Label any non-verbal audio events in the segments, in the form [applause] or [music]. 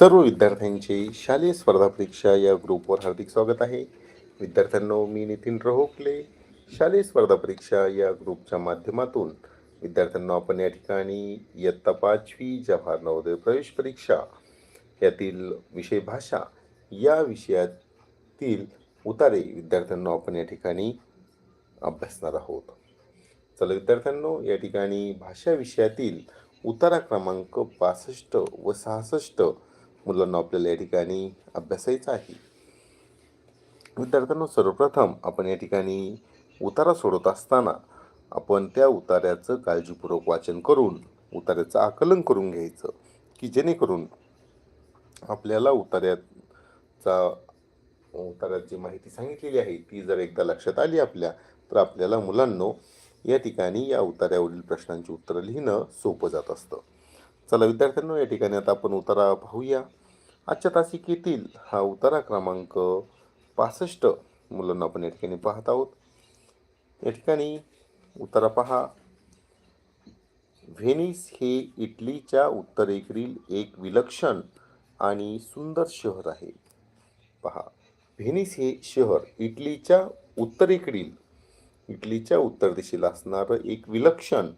सर्व विद्यार्थ्यांचे शालेय स्पर्धा परीक्षा या ग्रुपवर हार्दिक स्वागत आहे. विद्यार्थ्यांनो मी नितीन रहोकले शालेय स्पर्धा परीक्षा या ग्रुपच्या माध्यमातून विद्यार्थ्यांना आपण या ठिकाणी इयत्ता पाचवी जवाहर नवोदय प्रवेश परीक्षा यातील विषय भाषा या विषयातील उतारे विद्यार्थ्यांना आपण या ठिकाणी अभ्यासणार आहोत. चला विद्यार्थ्यांनो या ठिकाणी भाषा विषयातील उतारा क्रमांक पासष्ट व सहासष्ट मुलांना आपल्याला या ठिकाणी अभ्यासायचा आहे. विद्यार्थ्यांना सर्वप्रथम आपण या ठिकाणी उतारा सोडत असताना आपण त्या उतार्याचं काळजीपूर्वक वाचन करून उतार्याचं आकलन करून घ्यायचं की जेणेकरून आपल्याला उतार्याचा उतार्यात जी माहिती सांगितलेली आहे ती जर एकदा लक्षात आली आपल्या तर आपल्याला मुलांनो या ठिकाणी या उतार्यावरील प्रश्नांची उत्तरं लिहिणं सोपं जात असतं. चला विद्यार्थ्यांनो या ठिकाणी आता आपण उतारा पाहूया. आजच्या तासिकेतील हा उतारा क्रमांक पासष्ट मुलांना आपण या ठिकाणी पाहत आहोत. या ठिकाणी उतारा पहा. व्हेनिस हे इटलीच्या उत्तरेकडील एक विलक्षण आणि सुंदर शहर आहे. पहा व्हेनिस हे शहर इटलीच्या उत्तरेकडील इटलीच्या उत्तर दिशेला असणारं एक विलक्षण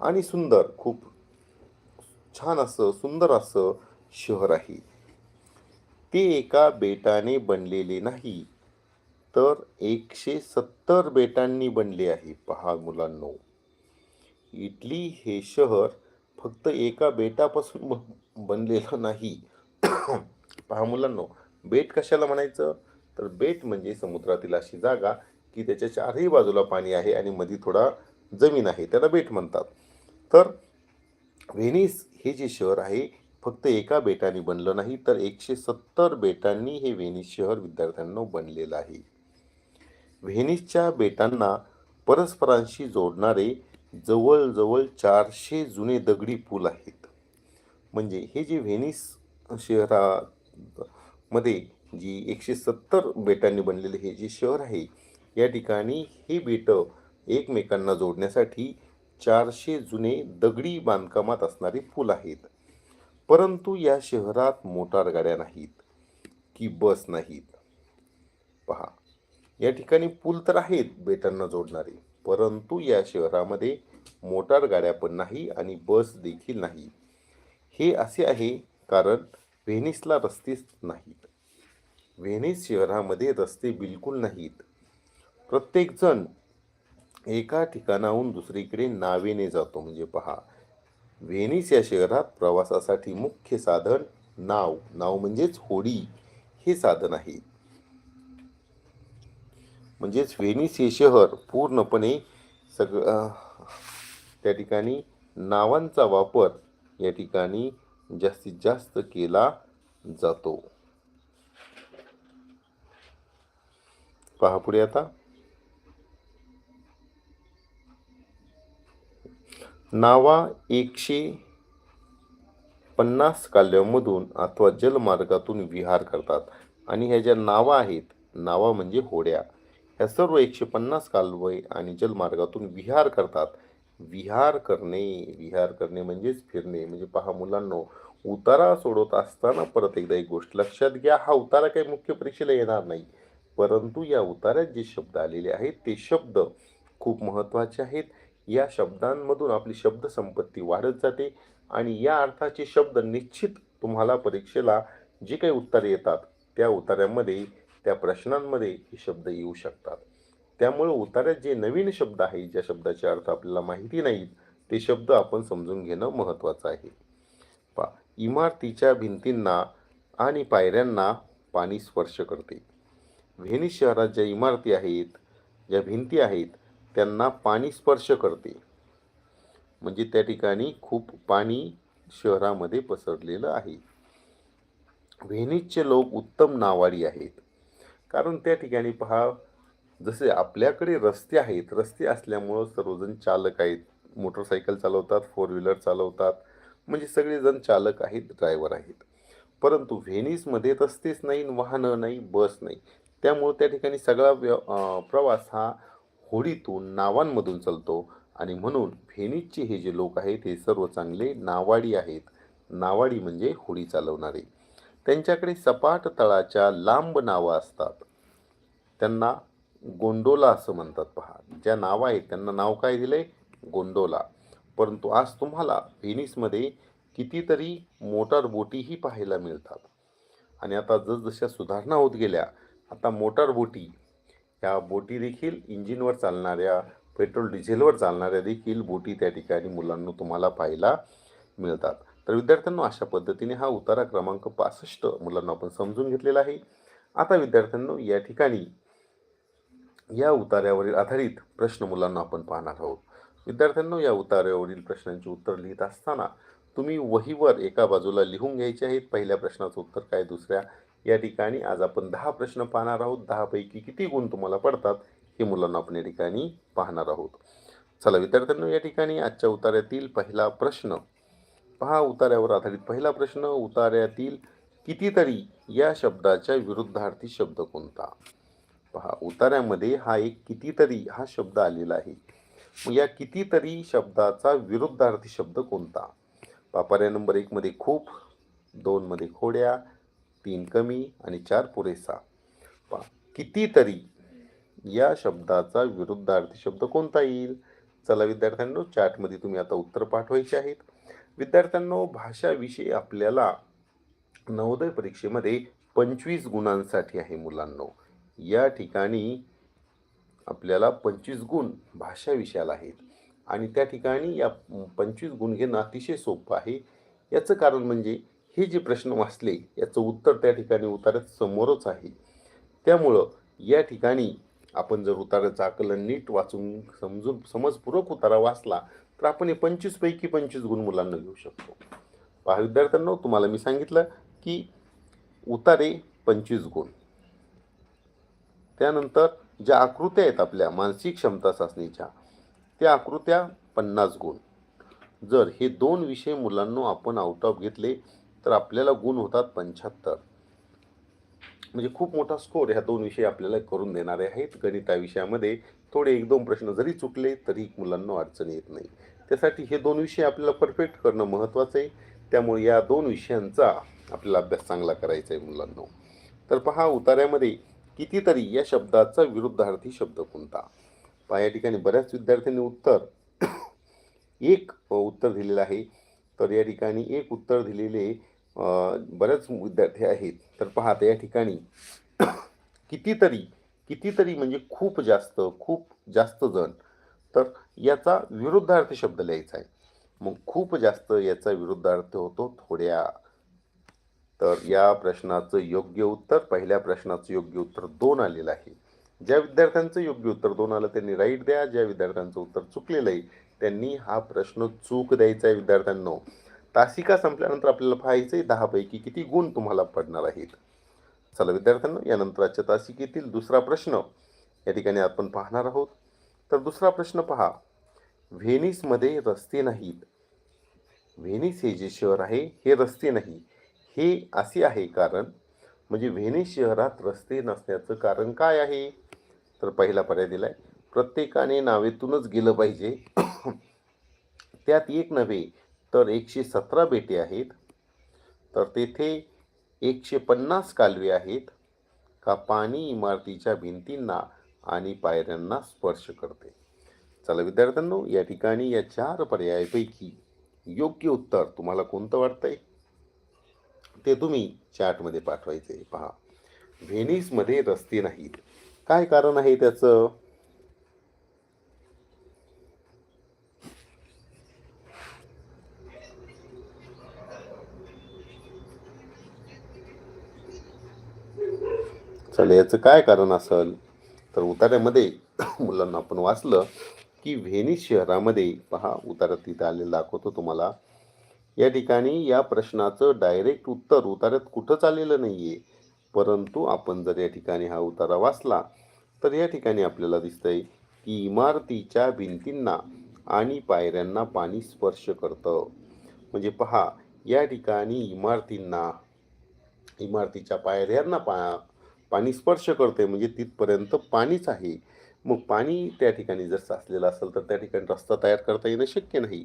आणि सुंदर खूप छान असं सुंदर असं शहर आहे. ते एका बेटाने बनलेले नाही तर एकशे सत्तर बेटांनी बनले आहे. पहा मुलांनो इटली हे शहर फक्त एका बेटापासून बनलेलं नाही. [coughs] पहा मुलांनो बेट कशाला म्हणायचं? तर बेट म्हणजे समुद्रातील अशी जागा की त्याच्या चारही बाजूला पाणी आहे आणि मध्ये थोडा जमीन आहे त्याला बेट म्हणतात. तर व्हेनिस हे जे शहर आहे फक्त एका बेटाने बनलं नाही तर एकशे सत्तर बेटांनी हे व्हेनिस शहर विद्यार्थ्यांना बनलेलं आहे. व्हेनिसच्या बेटांना परस्परांशी जोडणारे जवळजवळ चारशे जुने दगडी पूल आहेत. म्हणजे हे जे व्हेनिस शहरामध्ये जी एकशे सत्तर बेटांनी बनलेले हे जे शहर आहे या ठिकाणी ही बेटं एकमेकांना जोडण्यासाठी चारशे जुने दगडी बांधकामात असणारे पूल आहेत. परंतु या शहरात मोटार गाड्या नाहीत की बस नाहीत. पहा या ठिकाणी पूल तर आहेत बेटांना जोडणारे परंतु या शहरामध्ये मोटार गाड्या पण नाही आणि बस देखील नाही. हे असे आहे कारण व्हेनिसला रस्तेच नाहीत. व्हेनिस शहरामध्ये रस्ते बिलकुल नाहीत. प्रत्येकजण एका ठिकाणाहून दुसरीकडे नावेने जातो. म्हणजे पहा व्हेनिस या शहरात प्रवासासाठी मुख्य साधन नाव. नाव म्हणजेच होडी हे साधन आहे. म्हणजेच व्हेनिस हे शहर पूर्णपणे सगळं त्या ठिकाणी नावांचा वापर या ठिकाणी जास्तीत जास्त केला जातो. पहा पुढे आता. नावा एकशे पन्नास कालव्यामधून अथवा जलमार्गातून विहार करतात. आणि ह्या ज्या नावा आहेत नावा म्हणजे होड्या ह्या सर्व एकशे पन्नास कालवय आणि जलमार्गातून विहार करतात. विहार करणे विहार करणे म्हणजेच फिरणे. म्हणजे पहा मुलांनो उतारा सोडवत असताना परत एकदा एक गोष्ट लक्षात घ्या हा उतारा काही मुख्य परीक्षेला येणार नाही. परंतु या उतार्यात जे शब्द आलेले आहेत ते शब्द खूप महत्त्वाचे आहेत. या शब्दांमधून आपली शब्दसंपत्ती वाढत जाते आणि या अर्थाचे शब्द निश्चित तुम्हाला परीक्षेला जे काही उत्तरे येतात त्या उतार्यामध्ये त्या प्रश्नांमध्ये हे शब्द येऊ शकतात. त्यामुळे उतार्यात जे नवीन शब्द आहेत ज्या शब्दाचे अर्थ आपल्याला माहिती नाहीत ते शब्द आपण समजून घेणं महत्त्वाचं आहे. पा इमारतीच्या भिंतींना आणि पायऱ्यांना पाणी स्पर्श करते. व्हेनिस शहरात ज्या इमारती आहेत ज्या भिंती आहेत त्यांना पाणी स्पर्श करते. म्हणजे त्या ठिकाणी खूप पाणी शहरामध्ये पसरलेलं आहे. व्हेनिसचे लोक उत्तम नावाडी आहेत. कारण त्या ठिकाणी पहा जसे आपल्याकडे रस्ते आहेत रस्ते असल्यामुळं सर्वजण चालक आहेत. मोटरसायकल चालवतात फोर व्हीलर चालवतात. म्हणजे सगळेजण चालक आहेत ड्रायव्हर आहेत. परंतु व्हेनिसमध्ये रस्तेच नाही वाहनं नाही बस नाही. त्यामुळं त्या ठिकाणी सगळा व्य प्रवास हा होडीतून नावांमधून चालतो आणि म्हणून व्हेनिसचे हे जे लोक आहेत हे सर्व चांगले नावाडी आहेत. नावाडी म्हणजे होडी चालवणारे. त्यांच्याकडे सपाट तळाच्या लांब नावं असतात. त्यांना गोंडोला असं म्हणतात पहा. ज्या नावं आहेत त्यांना नाव काय दिलंय? गोंडोला. परंतु आज तुम्हाला व्हेनिसमध्ये कितीतरी मोटार बोटीही पाहायला मिळतात. आणि आता जसजशा सुधारणा होत गेल्या आता मोटार बोटी या बोटी देखील इंजिनवर चालणाऱ्या पेट्रोल डिझेलवर चालणाऱ्या देखील बोटी त्या ठिकाणी मुलांना तुम्हाला पाहायला मिळतात. तर विद्यार्थ्यांना अशा पद्धतीने हा उतारा क्रमांक पासष्ट मुलांना आपण समजून घेतलेला आहे. आता विद्यार्थ्यांनो या ठिकाणी या उतार्यावरील आधारित प्रश्न मुलांना आपण पाहणार आहोत. विद्यार्थ्यांनो या उतार्यावरील प्रश्नांची उत्तर लिहित असताना तुम्ही वहीवर एका बाजूला लिहून घ्यायचे आहेत. पहिल्या प्रश्नाचं उत्तर काय दुसऱ्या या ठिकाणी आज आपण दहा प्रश्न पाहणार आहोत. दहापैकी किती गुण तुम्हाला पडतात हे मुलांना आपण या ठिकाणी पाहणार आहोत. चला विद्यार्थ्यांना या ठिकाणी आजच्या उतार्यातील पहिला प्रश्न पहा. उतार्यावर आधारित पहिला प्रश्न उतार्यातील कितीतरी या शब्दाच्या विरुद्धार्थी शब्द कोणता? पहा उतार्यामध्ये हा एक कितीतरी हा शब्द आलेला आहे. मग या कितीतरी शब्दाचा विरुद्धार्थी शब्द कोणता? पापाऱ्या नंबर एकमध्ये खूप दोनमध्ये खोड्या तीन कमी आणि चार पुरेसा. पहा कितीतरी या शब्दाचा विरुद्धार्थी शब्द कोणता येईल? चला विद्यार्थ्यांनो चॅटमध्ये तुम्ही आता उत्तर पाठवायचे आहेत. विद्यार्थ्यांनो भाषाविषयी आपल्याला नवोदय परीक्षेमध्ये पंचवीस गुणांसाठी आहे मुलांनो. या ठिकाणी आपल्याला पंचवीस गुण भाषा विषयाला आहेत. आणि त्या ठिकाणी या पंचवीस गुण घेणं अतिशय सोपं आहे. याचं कारण म्हणजे हे जे प्रश्न वाचले याचं उत्तर त्या ठिकाणी उतार्यात समोरच आहे. त्यामुळं या ठिकाणी आपण जर उताराचं आकलन नीट वाचून समजून समजपूर्वक उतारा वाचला तर आपण हे पंचवीसपैकी पंचवीस गुण मुलांना घेऊ शकतो. पहा विद्यार्थ्यांना तुम्हाला मी सांगितलं की उतारे पंचवीस गुण. त्यानंतर ज्या आकृत्या आहेत आपल्या मानसिक क्षमता चाचणीच्या त्या आकृत्या पन्नास गुण. जर हे दोन विषय मुलांना आपण आउट ऑफ घेतले तर आपल्याला गुण होतात पंच्याहत्तर. म्हणजे खूप मोठा स्कोर ह्या दोन विषय आपल्याला करून देणारे आहेत. गणिता विषयामध्ये थोडे एक दोन प्रश्न जरी चुकले तरी मुलांना अडचण येत नाही. त्यासाठी हे दोन विषय आपल्याला परफेक्ट करणं महत्त्वाचं आहे. त्यामुळे या दोन विषयांचा आपल्याला अभ्यास चांगला करायचा आहे मुलांना. तर पहा उतार्यामध्ये कितीतरी या शब्दाचा विरुद्धार्थी शब्द कोणता? पहा या ठिकाणी बऱ्याच विद्यार्थ्यांनी उत्तर एक उत्तर दिलेलं आहे. तर या ठिकाणी एक उत्तर दिलेले बरेच विद्यार्थी आहेत. तर पाहता या ठिकाणी [coughs] कितीतरी कितीतरी म्हणजे खूप जास्त खूप जास्त जण. तर याचा विरुद्धार्थ शब्द लिहायचा आहे. मग खूप जास्त याचा विरुद्धार्थ होतो थोड्या. तर या प्रश्नाचं योग्य उत्तर पहिल्या प्रश्नाचं योग्य उत्तर दोन आलेलं आहे. ज्या विद्यार्थ्यांचं योग्य उत्तर दोन आलं त्यांनी राईट द्या. ज्या विद्यार्थ्यांचं उत्तर चुकलेलं आहे त्यांनी हा प्रश्न चूक द्यायचा आहे विद्यार्थ्यांना. तासिका संपल्यानंतर आपल्याला पाहायचं आहे दहापैकी किती गुण तुम्हाला पडणार आहेत. चला विद्यार्थ्यांना यानंतरच्या तासिकेतील दुसरा प्रश्न या ठिकाणी आपण पाहणार आहोत. तर दुसरा प्रश्न पहा. व्हेनिसमध्ये रस्ते नाहीत. व्हेनिस हे जे शहर आहे हे रस्ते नाही. हे असे आहे कारण म्हणजे व्हेनिस शहरात रस्ते नसण्याचं कारण काय आहे? तर पहिला पर्याय दिला आहे प्रत्येकाने नावेतूनच गेलं पाहिजे. [coughs] त्यात एक नव्हे तर एकशे सतरा बेटे आहेत. तर तेथे एकशे पन्नास कालवे आहेत. का पाणी इमारतीच्या भिंतींना आणि पायऱ्यांना स्पर्श करते. चला विद्यार्थ्यांनो या ठिकाणी या चार पर्यायापैकी योग्य उत्तर तुम्हाला कोणतं वाटतंय? ते तुम्ही चॅटमध्ये पाठवायचे. पहा. व्हेनिसमध्ये रस्ते नाहीत. काय कारण आहे त्याचं? चल याचं काय कारण असेल? तर उतार्यामध्ये [coughs] मुलांना आपण वाचलं की व्हेनिस शहरामध्ये पहा उतार्यात तिथं आलेलं दाखवतो तुम्हाला. या ठिकाणी या प्रश्नाचं डायरेक्ट उत्तर उतार्यात कुठंच आलेलं नाही आहे परंतु आपण जर या ठिकाणी हा उतारा वाचला तर या ठिकाणी आपल्याला दिसतंय की इमारतीच्या भिंतींना आणि पायऱ्यांना पाणी स्पर्श करतं. म्हणजे पहा या ठिकाणी इमारतींना इमारतीच्या पायऱ्यांना पा पाणी स्पर्श करते म्हणजे तिथपर्यंत पाणीच आहे. मग पाणी त्या ठिकाणी जर साचलेलं असेल तर त्या ठिकाणी रस्ता तयार करता येणं शक्य नाही.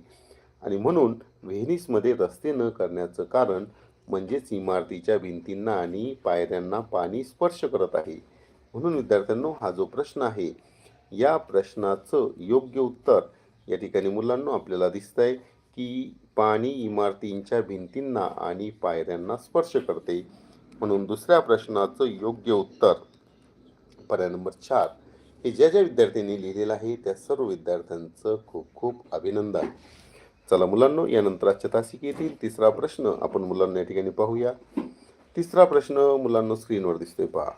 आणि म्हणून व्हेनिसमध्ये रस्ते न करण्याचं कारण म्हणजेच इमारतीच्या भिंतींना आणि पायऱ्यांना पाणी स्पर्श करत आहे. म्हणून विद्यार्थ्यांनो हा जो प्रश्न आहे या प्रश्नाचं योग्य उत्तर या ठिकाणी मुलांना आपल्याला दिसतंय की पाणी इमारतींच्या भिंतींना आणि पायऱ्यांना स्पर्श करते. म्हणून दुसऱ्या प्रश्नाचं योग्य उत्तर पर्याय नंबर चार. हे ज्या ज्या विद्यार्थ्यांनी लिहिलेलं आहे त्या सर्व विद्यार्थ्यांचं खूप खूप अभिनंदन. चला मुलांनो यानंतर आजच्या तासिकेतील तिसरा प्रश्न आपण मुलांना या ठिकाणी पाहूया. तिसरा प्रश्न मुलांना स्क्रीनवर दिसतोय पहा.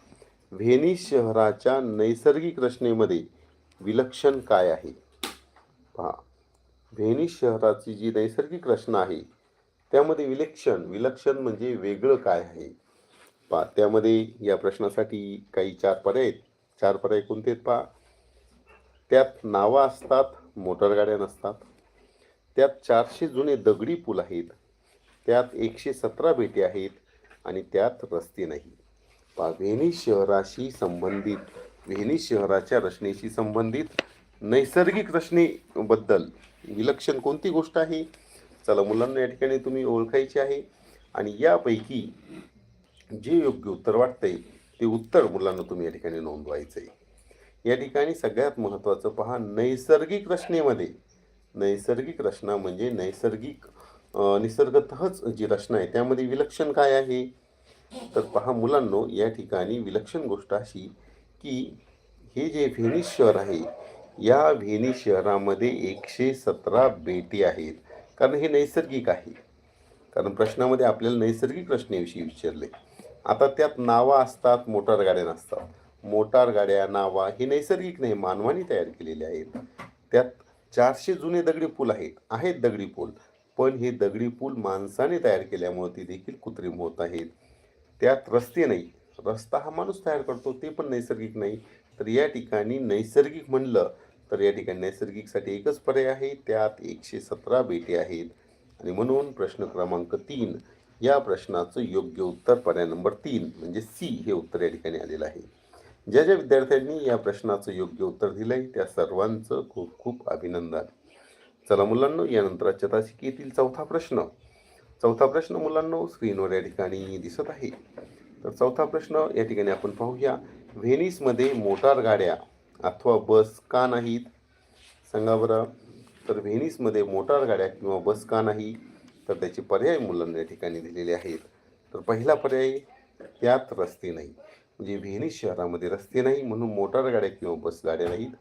व्हेनिस शहराच्या नैसर्गिक रचनेमध्ये विलक्षण काय आहे? पहा. व्हेनिस शहराची जी नैसर्गिक रचना आहे त्यामध्ये विलक्षण विलक्षण म्हणजे वेगळं काय आहे? पा त्यामध्ये या प्रश्नासाठी काही चार पर्याय आहेत. चार पर्याय कोणते आहेत पहा? त्यात नावं असतात मोटरगाड्या नसतात. त्यात चारशे जुने दगडी पूल आहेत. त्यात एकशे सतरा बेटे आहेत आणि त्यात रस्ते नाही. पहा व्हेनिस शहराशी संबंधित व्हेनिस शहराच्या रचनेशी संबंधित नैसर्गिक रचनेबद्दल विलक्षण कोणती गोष्ट आहे? चला मुलांना या ठिकाणी तुम्ही ओळखायची आहे. आणि यापैकी जे योग्य उत्तर वाटते ते उत्तर मुलांना तुम्ही या ठिकाणी नोंदवायचं आहे या ठिकाणी सगळ्यात महत्त्वाचं पहा नैसर्गिक रचनेमध्ये नैसर्गिक रचना म्हणजे नैसर्गिक अं, निसर्गतःच जी रचना आहे त्यामध्ये विलक्षण काय आहे? तर पहा मुलांनो या ठिकाणी विलक्षण गोष्ट अशी की हे जे व्हेनिस शहर आहे या व्हेनिस शहरामध्ये एकशे सतरा बेटी आहेत. कारण हे नैसर्गिक आहे. कारण प्रश्नामध्ये आपल्याला नैसर्गिक रचनेविषयी विचारले आता त्यात नावा असतात मोटार गाड्या नसतात. मोटार गाड्या नावा हे नैसर्गिक नाही मानवाने तयार केलेले आहेत. त्यात चारशे जुने दगडी पूल आहेत आहेत दगडी पूल. पण हे दगडी पूल माणसाने तयार केल्यामुळे ते देखील कृत्रिम होत आहेत. त्यात रस्ते नाही. रस्ता हा माणूस तयार करतो ते पण नैसर्गिक नाही. तर या ठिकाणी नैसर्गिक म्हणलं तर या ठिकाणी नैसर्गिकसाठी एकच पर्याय आहे त्यात एकशे सतरा बेटे आहेत. आणि म्हणून प्रश्न क्रमांक तीन या प्रश्नाचं योग्य उत्तर पर्याय नंबर तीन म्हणजे सी हे उत्तर या ठिकाणी आलेलं आहे. ज्या ज्या विद्यार्थ्यांनी या प्रश्नाचं योग्य उत्तर दिलं आहे त्या सर्वांचं खूप खूप अभिनंदन. चला मुलांनो यानंतर आजच्या येथील चौथा प्रश्न. चौथा प्रश्न मुलांनो स्क्रीनवर या ठिकाणी दिसत आहे. तर चौथा प्रश्न या ठिकाणी आपण पाहूया. व्हेनिसमध्ये मोटार गाड्या अथवा बस का नाहीत? सांगा बरं. तर व्हेनिसमध्ये मोटार गाड्या किंवा बस का नाही? तर त्याचे पर्याय मुलांना या ठिकाणी दिलेले आहेत. तर पहिला पर्याय त्यात रस्ते नाही. म्हणजे व्हेनिस शहरामध्ये रस्ते नाही म्हणून मोटार गाड्या किंवा बस गाड्या नाहीत.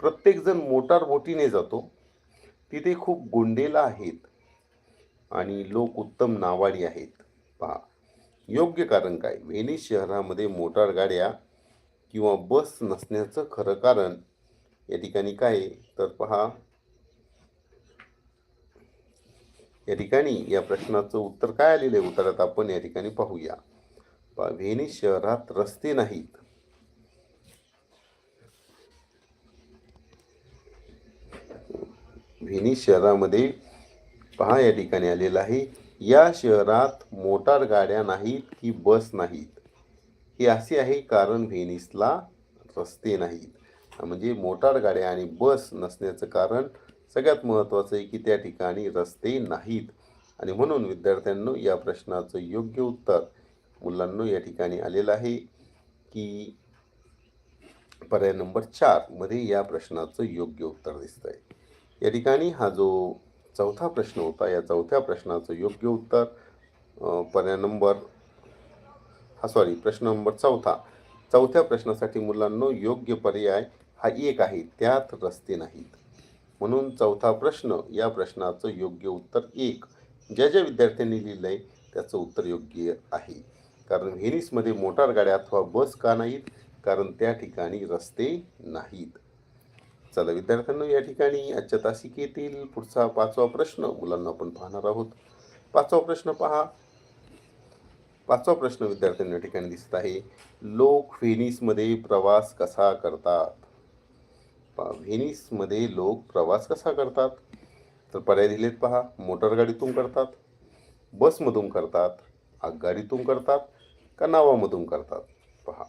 प्रत्येकजण मोटार बोटीने जातो. तिथे खूप गोंडेला आहेत आणि लोक उत्तम नावाडी आहेत. पहा योग्य कारण काय? व्हेनिस शहरामध्ये मोटार गाड्या किंवा बस नसण्याचं खरं कारण या ठिकाणी काय तर पहा या ठिकाणी या प्रश्नाचं उत्तर काय आलेलं आहे? उत्तरात आपण या ठिकाणी पाहूया. व्हेनिस शहरात रस्ते नाहीत. व्हेनिस शहरामध्ये पहा या ठिकाणी आलेलं आहे या शहरात मोटार गाड्या नाहीत की बस नाहीत. हे असे आहे कारण व्हेनिसला रस्ते नाहीत. म्हणजे मोटार गाड्या आणि बस नसण्याचं कारण सगळ्यात महत्त्वाचं आहे की त्या ठिकाणी रस्ते नाहीत. आणि म्हणून विद्यार्थ्यांनो या प्रश्नाचं योग्य उत्तर मुलांनो या ठिकाणी आलेलं आहे की पर्याय नंबर चारमध्ये या प्रश्नाचं योग्य उत्तर दिसतं आहे या ठिकाणी हा जो चौथा प्रश्न होता या चौथ्या प्रश्नाचं योग्य उत्तर पर्याय नंबर हा सॉरी प्रश्न नंबर चौथा. चौथ्या प्रश्नासाठी मुलांनो योग्य पर्याय हा एक आहे त्यात रस्ते नाहीत. म्हणून चौथा प्रश्न या प्रश्नाचं योग्य उत्तर एक. ज्या ज्या विद्यार्थ्यांनी लिहिलं आहे त्याचं उत्तर योग्य आहे. कारण व्हेनिसमध्ये मोटार गाड्या अथवा बस का नाहीत? कारण त्या ठिकाणी रस्ते नाहीत. चला विद्यार्थ्यांना या ठिकाणी आजच्या तासिकेतील पुढचा पाचवा प्रश्न मुलांना आपण पाहणार आहोत. पाचवा प्रश्न पहा. पाचवा प्रश्न विद्यार्थ्यांना या ठिकाणी दिसत आहे. लोक व्हेनिसमध्ये प्रवास कसा करतात? व्हेनिसमध्ये लोक प्रवास कसा करतात? तर पर्याय दिलेत पहा. मोटरगाडीतून करतात बसमधून करतात आगगाडीतून करतात का नावामधून करतात? पहा.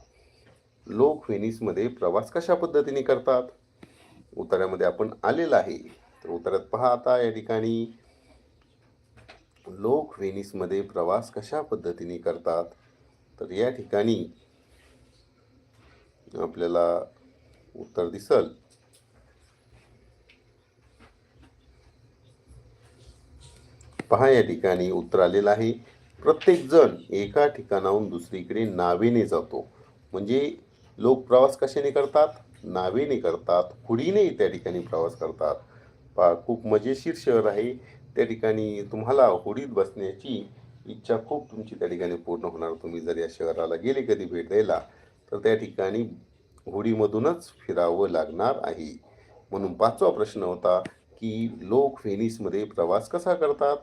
लोक व्हेनिसमध्ये प्रवास कशा पद्धतीने करतात? उतार्यामध्ये आपण आलेलं आहे. तर उतार्यात पहा आता या ठिकाणी. लोक व्हेनिसमध्ये प्रवास कशा पद्धतीने करतात? तर या ठिकाणी आपल्याला उत्तर दिसल. पहा या ठिकाणी उत्तर आलेलं आहे. प्रत्येकजण एका ठिकाणाहून दुसरीकडे नावेने जातो. म्हणजे लोक प्रवास कशाने करतात? नावेने करतात. हुडीने त्या ठिकाणी प्रवास करतात. पा खूप मजेशीर शहर आहे. त्या ठिकाणी तुम्हाला होडीत बसण्याची इच्छा खूप तुमची त्या ठिकाणी पूर्ण होणार. तुम्ही जर या शहराला गेले कधी भेट द्यायला तर त्या ठिकाणी होडीमधूनच फिरावं लागणार आहे. म्हणून पाचवा प्रश्न होता की लोक व्हेनिसमध्ये प्रवास कसा करतात?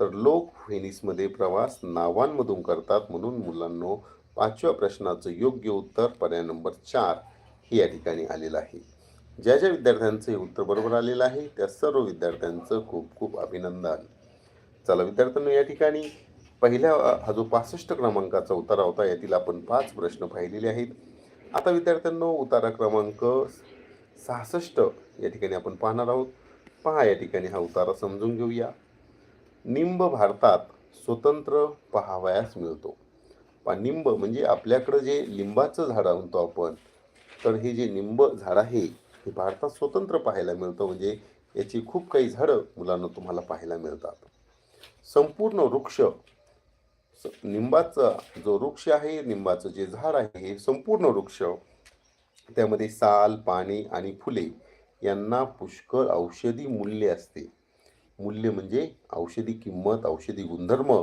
तर लोक व्हेनिसमध्ये प्रवास नावांमधून करतात म्हणून मुलांनो पाचव्या प्रश्नाचं योग्य उत्तर पर्याय नंबर चार हे या ठिकाणी आलेलं आहे. ज्या ज्या विद्यार्थ्यांचं हे उत्तर बरोबर आलेलं आहे त्या सर्व विद्यार्थ्यांचं खूप खूप अभिनंदन. चला विद्यार्थ्यांनो या ठिकाणी पहिल्या हा जो पासष्ट क्रमांकाचा उतारा होता यातील आपण पाच प्रश्न पाहिलेले आहेत. आता विद्यार्थ्यांनो उतारा क्रमांक सहासष्ट या ठिकाणी आपण पाहणार आहोत. पहा या ठिकाणी हा उतारा समजून घेऊया. निंब भारतात स्वतंत्र पहावयास मिळतो. निंब म्हणजे आपल्याकडं जे लिंबाचं झाड म्हणतो आपण तर हे जे निंब झाड आहे हे भारतात स्वतंत्र पाहायला मिळतं. म्हणजे याची खूप काही झाडं मुलांना तुम्हाला पाहायला मिळतात. संपूर्ण वृक्ष स- निंबाचा जो वृक्ष आहे निंबाचं जे झाड आहे हे संपूर्ण वृक्ष त्यामध्ये साल पाने आणि फुले यांना पुष्कळ औषधी मूल्य असते. मूल्य म्हणजे औषधी किंमत औषधी गुणधर्म.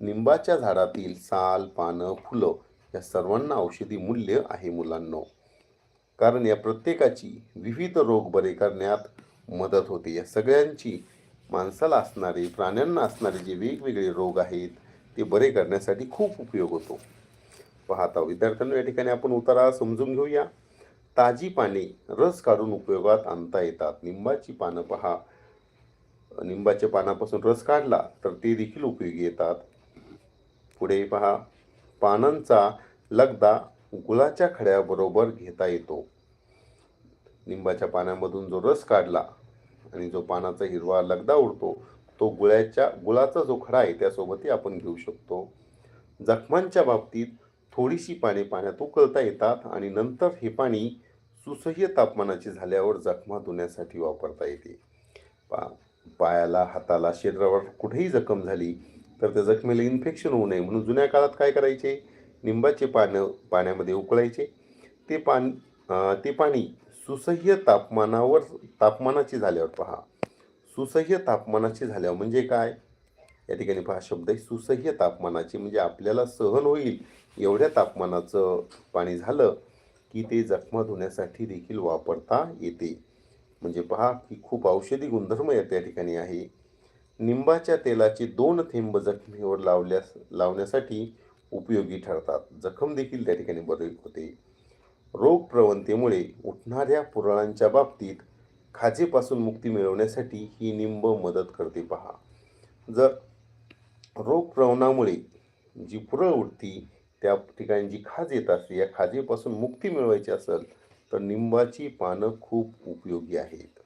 निंबाच्या झाडातील साल पानं फुलं या सर्वांना औषधी मूल्य आहे मुलांनो. कारण या प्रत्येकाची विविध रोग बरे करण्यात मदत होते. या सगळ्यांची माणसाला असणारे प्राण्यांना असणारे जे वेगवेगळे रोग आहेत ते बरे करण्यासाठी खूप उपयोग होतो. पाहता विद्यार्थ्यांना या ठिकाणी आपण उतारा समजून घेऊया. ताजी पाने रस काढून उपयोगात आणता येतात. निंबाची पानं पहा. निंबाच्या पानापासून रस काढला तर ते देखील उपयोगी येतात. पुढे पहा. पानांचा लगदा गुळाच्या खड्याबरोबर घेता येतो. निंबाच्या पाण्यामधून जो रस काढला आणि जो पानाचा हिरवा लगदा उडतो तो गुळाच्या गुळाचा जो खडा आहे त्यासोबतही आपण घेऊ शकतो. जखमांच्या बाबतीत थोडीशी पाने पाण्यात उकळता येतात आणि नंतर हे पाणी सुसह्य तापमानाचे झाल्यावर जखमा धुण्यासाठी वापरता येते. पा पायाला हाताला शरीरावर कुठेही जखम झाली तर त्या जखमेला इन्फेक्शन होऊ नये म्हणून जुन्या काळात काय करायचे? निंबाचे पानं पाण्यामध्ये उकळायचे. ते पान ते पाणी सुसह्य तापमानावर तापमानाचे झाल्यावर पहा. सुसह्य तापमानाचे झाल्यावर म्हणजे काय? या ठिकाणी पहा शब्द आहे सुसह्य तापमानाचे म्हणजे आपल्याला सहन होईल. एवढ्या तापमानाचं पाणी झालं की ते जखमा धुण्यासाठी देखील वापरता येते. म्हणजे पहा की खूप औषधी गुणधर्म या त्या ठिकाणी आहे. निंबाच्या तेलाचे दोन थेंब जखमीवर लावल्यास लावण्यासाठी उपयोगी ठरतात. जखम देखील त्या ठिकाणी बरी होते. रोगप्रवणतेमुळे उठणाऱ्या पुरळांच्या बाबतीत खाजेपासून मुक्ती मिळवण्यासाठी ही निंब मदत करते पहा. जर रोगप्रवणामुळे जी पुरळ उठती त्या ठिकाणी जी खाज येत असते या खाजेपासून मुक्ती मिळवायची असेल तर निंबाची पानं खूप उपयोगी आहेत.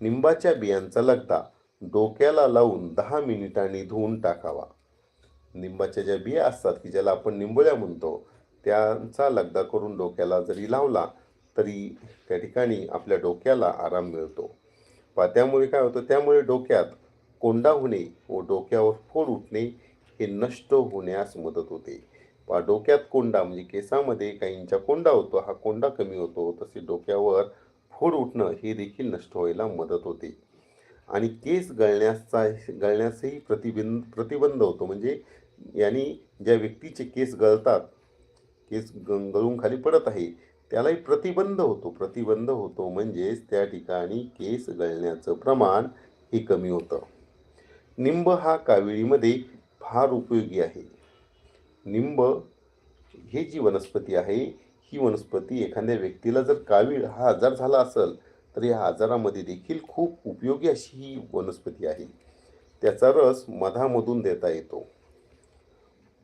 निंबाच्या बियांचा लगदा डोक्याला लावून दहा मिनिटांनी धुवून टाकावा. निंबाच्या ज्या बिया असतात की ज्याला आपण निंबोळ्या म्हणतो त्यांचा लगदा करून डोक्याला जरी लावला तरी त्या ठिकाणी आपल्या डोक्याला आराम मिळतो. पा त्यामुळे काय होतं? त्यामुळे डोक्यात कोंडा होणे व डोक्यावर फोड उठणे हे नष्ट होण्यास मदत होते. डोक्यात कोंडा म्हणजे केसामध्ये काहींचा कोंडा होतो हा कोंडा कमी होतो. तसे डोक्यावर फोड उठणं हे देखील नष्ट व्हायला मदत होते. आणि केस गळण्याचा गळण्यासही प्रतिबिंब प्रतिबंध होतो. म्हणजे यांनी ज्या व्यक्तीचे केस गळतात केस गळून खाली पडत आहे त्यालाही प्रतिबंध होतो. प्रतिबंध होतो म्हणजेच त्या ठिकाणी केस गळण्याचं प्रमाण हे कमी होतं. निंब हा काविळीमध्ये फार उपयोगी आहे. निंब ही जी वनस्पती आहे ही वनस्पती एखाद्या व्यक्तीला जर कावीळ हा आजार झाला असेल तर या आजारामध्ये देखील खूप उपयोगी अशी ही वनस्पती आहे. त्याचा रस मधामधून देता येतो.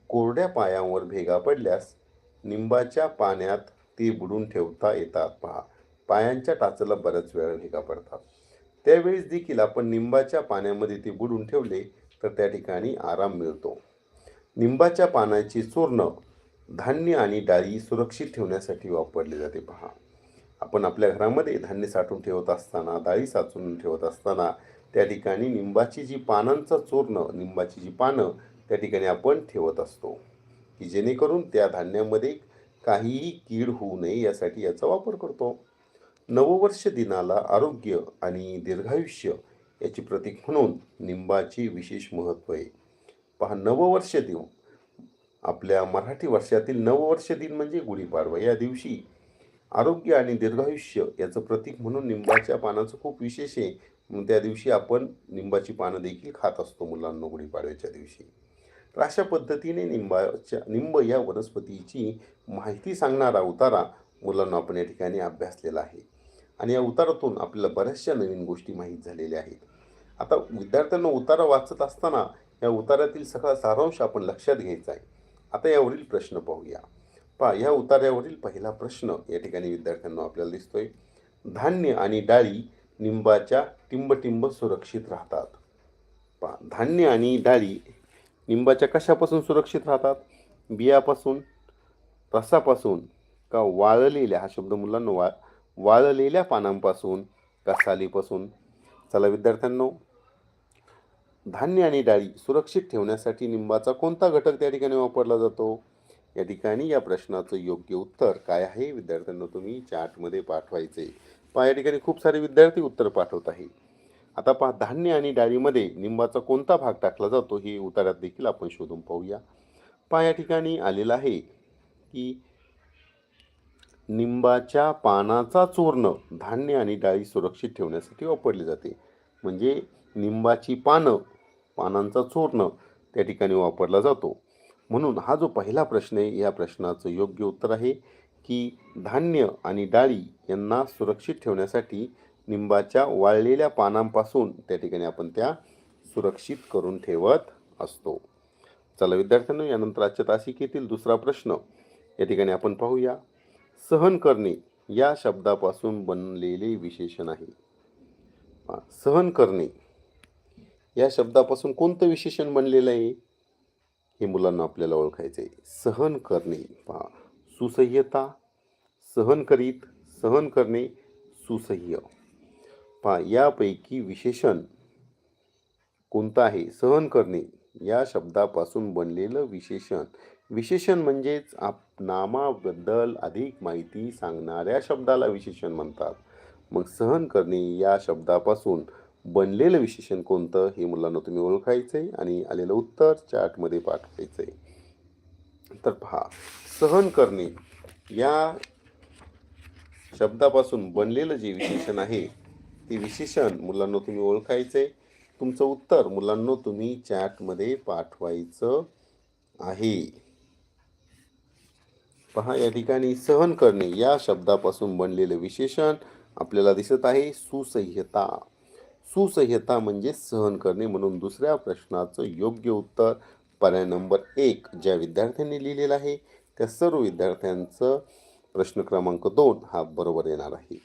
कोरड्या पायांवर भेगा पडल्यास निंबाच्या पाण्यात ते बुडून ठेवता येतात. पहा पायांच्या टाचाला बऱ्याच वेळा भेगा पडतात. त्यावेळेस देखील आपण निंबाच्या पाण्यामध्ये ते बुडून ठेवले तर त्या ठिकाणी आराम मिळतो. निंबाच्या पानांची चूर्ण धान्य आणि डाळी सुरक्षित ठेवण्यासाठी वापरली जाते. पहा आपण आपल्या घरामध्ये धान्य साठवून ठेवत असताना डाळी साचून ठेवत असताना त्या ठिकाणी निंबाची जी पानांचं चूर्ण निंबाची जी पानं त्या ठिकाणी आपण ठेवत असतो की जेणेकरून त्या धान्यामध्ये काहीही कीड होऊ नये यासाठी याचा वापर करतो. नववर्ष दिनाला आरोग्य आणि दीर्घायुष्य याची प्रतीक म्हणून निंबाचे विशेष महत्त्व आहे. पहा नववर्ष देऊ आपल्या मराठी वर्षातील नववर्ष दिन म्हणजे गुढीपाडवा. या दिवशी आरोग्य आणि दीर्घायुष्य याचं प्रतीक म्हणून निंबाच्या पानाचं खूप विशेष आहे. म्हणून त्या दिवशी आपण निंबाची पानं देखील खात असतो मुलांना गुढीपाडव्याच्या दिवशी. तर अशा पद्धतीने निंबाच्या निंब या वनस्पतीची माहिती सांगणारा उतारा मुलांना आपण या ठिकाणी अभ्यासलेला आहे. आणि या उतारातून आपल्याला बऱ्याचशा नवीन गोष्टी माहीत झालेल्या आहेत. आता विद्यार्थ्यांना उतारा वाचत असताना या उतारातील सगळा सारांश आपण लक्षात घ्यायचा आहे. आता यावरील प्रश्न पाहूया. पहा या उतार्यावरील पहिला प्रश्न या ठिकाणी विद्यार्थ्यांना आपल्याला दिसतोय. धान्य आणि डाळी निंबाच्या टिंबटिंब सुरक्षित राहतात. पहा धान्य आणि डाळी निंबाच्या कशापासून सुरक्षित राहतात? बियापासून रसापासून का वाळलेल्या हा शब्द मुलांना वा वाळलेल्या पानांपासून का सालीपासून? चला विद्यार्थ्यांनो धान्य आणि डाळी सुरक्षित ठेवण्यासाठी निंबाचा कोणता घटक त्या ठिकाणी वापरला जातो? या ठिकाणी या प्रश्नाचं योग्य उत्तर काय आहे? विद्यार्थ्यांना तुम्ही चार्टमध्ये पाठवायचे. पहा या ठिकाणी खूप सारे विद्यार्थी उत्तर पाठवत आहे. आता पहा धान्य आणि डाळीमध्ये निंबाचा कोणता भाग टाकला जातो हे उतारात देखील आपण शोधून पाहूया. पहा या ठिकाणी आलेलं आहे की निंबाच्या पानाचा चूर्ण धान्य आणि डाळी सुरक्षित ठेवण्यासाठी वापरली जाते. म्हणजे निंबाची पानं पानांचा चूर्ण त्या ठिकाणी वापरला जातो. म्हणून हा जो पहिला प्रश्न आहे या प्रश्नाचं योग्य उत्तर आहे की धान्य आणि डाळी यांना सुरक्षित ठेवण्यासाठी निंबाच्या वाळलेल्या पानांपासून त्या ठिकाणी आपण त्या सुरक्षित करून ठेवत असतो. चला विद्यार्थ्यांनो यानंतर आजच्या तासिकेतील दुसरा प्रश्न या ठिकाणी आपण पाहूया. सहन करणे या शब्दापासून बनलेले विशेषण आहे. सहन करणे या शब्दापासून कोणतं विशेषण बनलेलं आहे? हे मुलांना आपल्याला ओळखायचं आहे सहन करणे. पहा. सुसह्यता सहन करीत सहन करणे सुसह्य. पहा यापैकी विशेषण कोणतं आहे? सहन करणे. या शब्दापासून बनलेलं विशेषण. विशेषण म्हणजेच आप नामाबद्दल अधिक माहिती सांगणाऱ्या शब्दाला विशेषण म्हणतात. मग सहन करणे या शब्दापासून बनलेलं विशेषण कोणतं हे मुलांना तुम्ही ओळखायचं आहे आणि आलेलं उत्तर चार्टमध्ये पाठवायचं आहे तर पहा सहन करणे. या शब्दापासून बनलेलं जे विशेषण आहे ते विशेषण मुलांना तुम्ही ओळखायचं आहे तुमचं उत्तर मुलांना तुम्ही चॅटमध्ये पाठवायचं आहे. पहा या ठिकाणी सहन करणे. या शब्दापासून बनलेलं विशेषण आपल्याला दिसत आहे सुसह्यता सुसह्यता म्हणजे सहन करणे म्हणून दुसऱ्या प्रश्नाचं योग्य उत्तर पर्याय नंबर एक ज्या विद्यार्थ्यांनी लिहिलेलं आहे त्या सर्व विद्यार्थ्यांचं प्रश्न क्रमांक दोन हा बरोबर येणार आहे.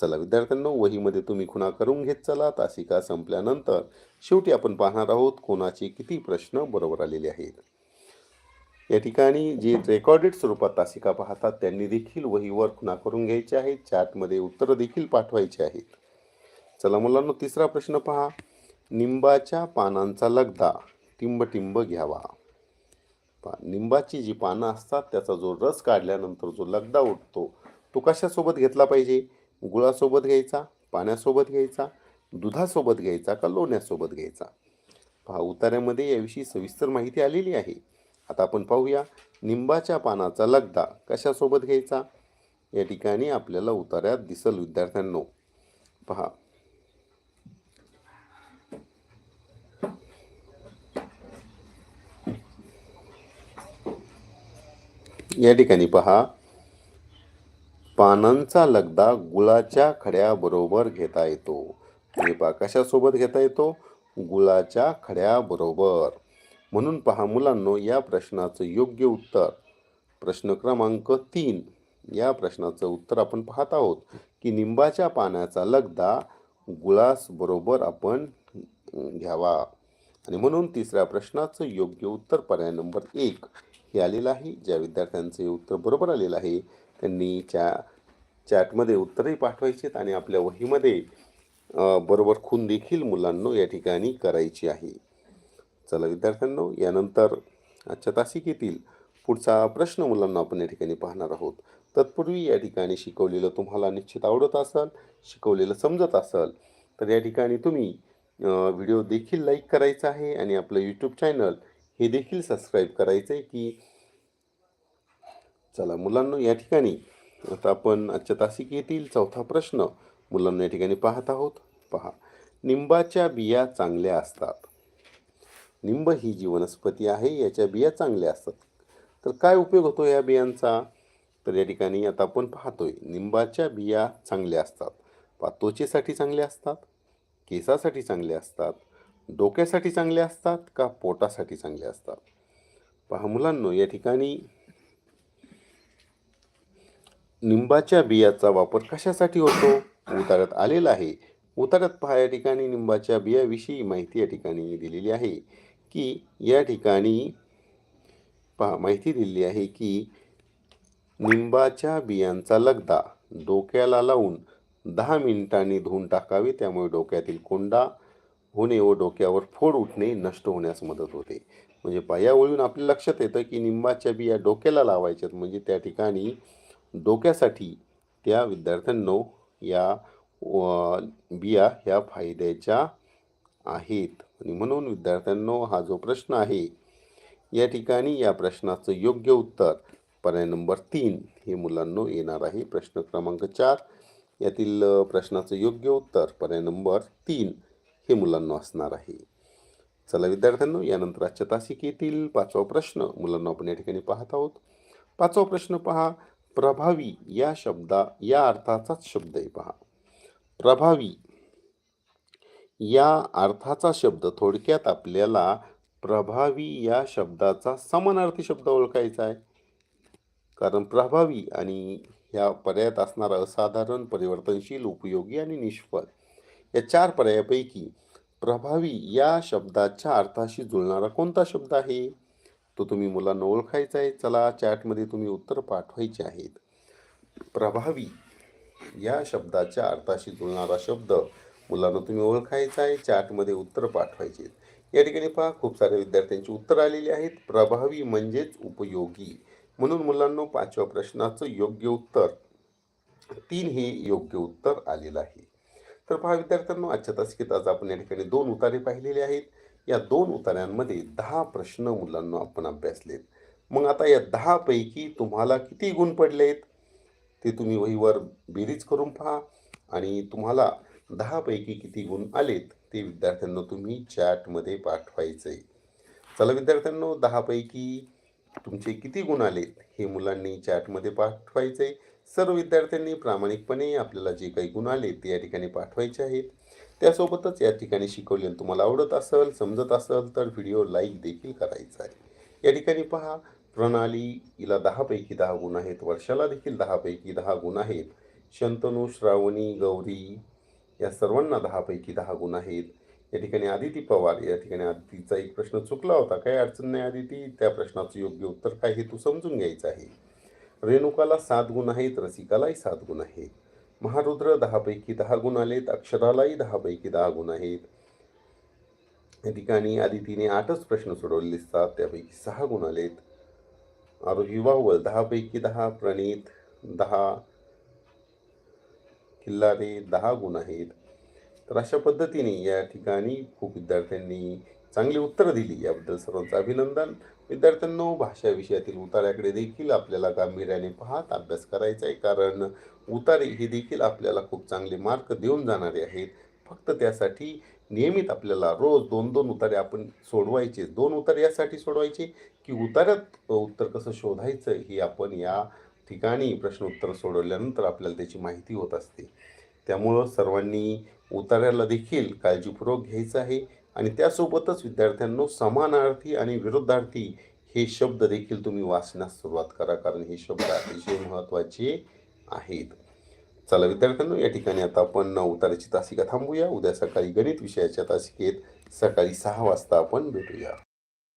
चला विद्यार्थ्यांनो वहीमध्ये तुम्ही खुणा करून घेत चला. तासिका संपल्यानंतर शेवटी आपण पाहणार आहोत कोणाचे किती प्रश्न बरोबर आलेले आहेत. या ठिकाणी जे रेकॉर्डेड स्वरूपात तासिका पाहतात त्यांनी देखील वहीवर खुणा करून घ्यायचे आहेत. चॅटमध्ये उत्तरं देखील पाठवायची आहेत. चला मुलांना तिसरा प्रश्न पहा. निंबाच्या पानांचा लगदा टिंब घ्यावा. पहा निंबाची जी पानं असतात त्याचा जो रस काढल्यानंतर जो लगदा उठतो तो कशासोबत घेतला पाहिजे? गुळासोबत घ्यायचा पाण्यासोबत घ्यायचा दुधासोबत घ्यायचा का लोण्यासोबत घ्यायचा? पहा उतार्यामध्ये याविषयी सविस्तर माहिती आलेली आहे. आता आपण पाहूया निंबाच्या पानाचा लगदा कशासोबत घ्यायचा? या ठिकाणी आपल्याला उतार्यात दिसल विद्यार्थ्यांनो. पहा या ठिकाणी पहा. पानांचा लगदा गुळाच्या खड्याबरोबर घेता येतो. म्हणजे पहा कशासोबत घेता येतो? गुळाच्या खड्याबरोबर. म्हणून पहा मुलांनो या प्रश्नाचं योग्य उत्तर. प्रश्न क्रमांक तीन. या प्रश्नाचं उत्तर आपण पाहत आहोत की निंबाच्या पाण्याचा लगदा गुळास बरोबर आपण घ्यावा. आणि म्हणून तिसऱ्या प्रश्नाचं योग्य उत्तर पर्याय नंबर एक. हे आलेलं आहे. ज्या विद्यार्थ्यांचे उत्तर बरोबर आलेलं आहे त्यांनी च्या चॅटमध्ये उत्तरही पाठवायचेत आणि आपल्या वहीमध्ये बरोबर खून देखील मुलांनो या ठिकाणी करायची आहे. चला विद्यार्थ्यांनो यानंतर आजच्या तासिकेतील पुढचा प्रश्न मुलांना आपण या ठिकाणी पाहणार आहोत. तत्पूर्वी या ठिकाणी शिकवलेलं तुम्हाला निश्चित आवडत असेल शिकवलेलं समजत असेल तर या ठिकाणी तुम्ही व्हिडिओ देखील लाईक करायचा आहे आणि आपलं यूट्यूब चॅनल हे देखील सबस्क्राईब करायचं आहे की चला मुलांना या ठिकाणी आता आपण आजच्या तासिकेतील चौथा प्रश्न मुलांना या ठिकाणी पाहत आहोत. पहा निंबाच्या बिया चांगल्या असतात. निंब ही जी वनस्पती आहे याच्या बिया चांगल्या असतात. तर काय उपयोग होतो या बियांचा? तर या ठिकाणी आता आपण पाहतोय निंबाच्या बिया चांगल्या असतात. पातोचेसाठी त्वचेसाठी चांगल्या असतात केसासाठी चांगल्या असतात डोक्यासाठी चांगले असतात का पोटासाठी चांगले असतात? पहा मुलांनो या ठिकाणी निंबाच्या बियाचा वापर कशासाठी होतो? उतारत आलेला आहे. उतारत पहा या ठिकाणी निंबाच्या बियाविषयी माहिती या ठिकाणी दिलेली आहे की या ठिकाणी पहा माहिती दिलेली आहे की निंबाच्या बियांचा लगदा डोक्याला लावून दहा मिनिटांनी धुवून टाकावे त्यामुळे डोक्यातील कोंडा होणे व डोक्यावर फोड उठणे नष्ट होण्यास मदत होते. म्हणजे पायावळून आपल्या लक्षात येतं की निंबाच्या बिया डोक्याला लावायच्यात. म्हणजे त्या ठिकाणी डोक्यासाठी त्या विद्यार्थ्यांनो या व, बिया ह्या फायद्याच्या आहेत. आणि म्हणून विद्यार्थ्यांनो हा जो प्रश्न आहे या ठिकाणी या प्रश्नाचं योग्य उत्तर पर्याय नंबर तीन हे मुलांनो येणार आहे. प्रश्न क्रमांक चार यातील प्रश्नाचं योग्य उत्तर पर्याय नंबर तीन हे मुलांना असणार आहे. चला विद्यार्थ्यांनो यानंतर आजच्या तासिकेतील पाचवा प्रश्न मुलांना आपण या ठिकाणी पाहत आहोत. पाचवा प्रश्न पहा प्रभावी या शब्दा या अर्थाचाच शब्द आहे पहा. प्रभावी या अर्थाचा शब्द थोडक्यात आपल्याला प्रभावी या शब्दाचा समानार्थी शब्द ओळखायचा आहे. कारण प्रभावी आणि ह्या पर्यायात असणारा असाधारण परिवर्तनशील उपयोगी आणि निष्फळ या चार पर्यायापैकी प्रभावी या शब्दाच्या अर्थाशी जुळणारा कोणता शब्द आहे? तो तुम्ही मुलांना ओळखायचा आहे. चला चॅटमध्ये तुम्ही उत्तर पाठवायचे आहेत. प्रभावी या शब्दाच्या अर्थाशी जुळणारा शब्द मुलांना तुम्ही ओळखायचा आहे. चॅटमध्ये उत्तर पाठवायचे आहेत. या ठिकाणी पहा खूप साऱ्या विद्यार्थ्यांची उत्तर आलेली आहेत. प्रभावी म्हणजेच उपयोगी. म्हणून मुलांना पाचव्या प्रश्नाचं योग्य उत्तर तीन हे योग्य उत्तर आलेलं आहे. तर पहा विद्यार्थ्यांनो आजच्या तासिकेत आज आपण या ठिकाणी दोन उतारे पाहिलेले आहेत. या दोन उतार्यांमध्ये दहा प्रश्न मुलांना आपण अभ्यासलेत. मग आता या दहापैकी तुम्हाला किती गुण पडलेत? ते तुम्ही वहीवर बेरीज करून पहा. आणि तुम्हाला दहापैकी किती गुण आलेत ते विद्यार्थ्यांना तुम्ही चॅटमध्ये पाठवायचं आहे चला विद्यार्थ्यांनो दहापैकी तुमचे किती गुण आलेत हे मुलांनी चॅटमध्ये पाठवायचे सर्व विद्यार्थ्यांनी प्रामाणिकपणे आपल्याला जे काही गुण आले ते या ठिकाणी पाठवायचे आहेत. त्यासोबतच या ठिकाणी शिकवले तुम्हाला आवडत असेल समजत असेल तर व्हिडिओ लाईक देखील करायचा आहे. या ठिकाणी पहा प्रणाली हिला दहापैकी दहा गुण आहेत वर्षाला देखील दहापैकी दहा गुण आहेत. शंतनू श्रावणी गौरी या सर्वांना दहापैकी दहा गुण आहेत. या ठिकाणी आदिती पवार या ठिकाणी आदितीचा एक प्रश्न चुकला होता. काही अडचण नाही आदिती त्या प्रश्नाचं योग्य उत्तर काय हे तू समजून घ्यायचं आहे. रेणुकाला सात गुण आहेत रसिकालाही सात गुण आहेत. महारुद्र दहापैकी दहा गुण आलेत अक्षरालाही दहापैकी दहा गुण आहेत. या ठिकाणी आदितीने आठच प्रश्न सोडवले असतात त्यापैकी सहा गुण आलेत. आरोही बाहुबल दहापैकी दहा. प्रणीत दहा. किल्लारे दहा गुण आहेत. तर अशा पद्धतीने या ठिकाणी खूप विद्यार्थ्यांनी चांगली उत्तरं दिली. याबद्दल सर्वांचं अभिनंदन. विद्यार्थ्यांनो भाषा विषयातील उतार्याकडे देखील आपल्याला गांभीर्याने पाहत अभ्यास करायचा आहे. कारण उतारे हे देखील आपल्याला खूप चांगले मार्क देऊन जाणारे आहेत. फक्त त्यासाठी नियमित आपल्याला रोज दोन दोन उतारे आपण सोडवायचे. दोन उतारे यासाठी सोडवायचे की उतार्यात उत्तर कसं शोधायचं हे आपण या ठिकाणी प्रश्न उत्तर सोडवल्यानंतर आपल्याला त्याची माहिती होत असते. त्यामुळं सर्वांनी उतार्याला देखील काळजीपूर्वक घ्यायचं आहे. आणि त्यासोबतच विद्यार्थ्यांनो समानार्थी आणि विरुद्धार्थी हे शब्द देखील तुम्ही वाचण्यास सुरुवात करा कारण हे शब्द अतिशय महत्त्वाचे आहेत. चला विद्यार्थ्यांनो या ठिकाणी आता आपण उताराची तासिका थांबूया. उद्या सकाळी गणित विषयाच्या तासिकेत सकाळी सहा वाजता आपण भेटूया.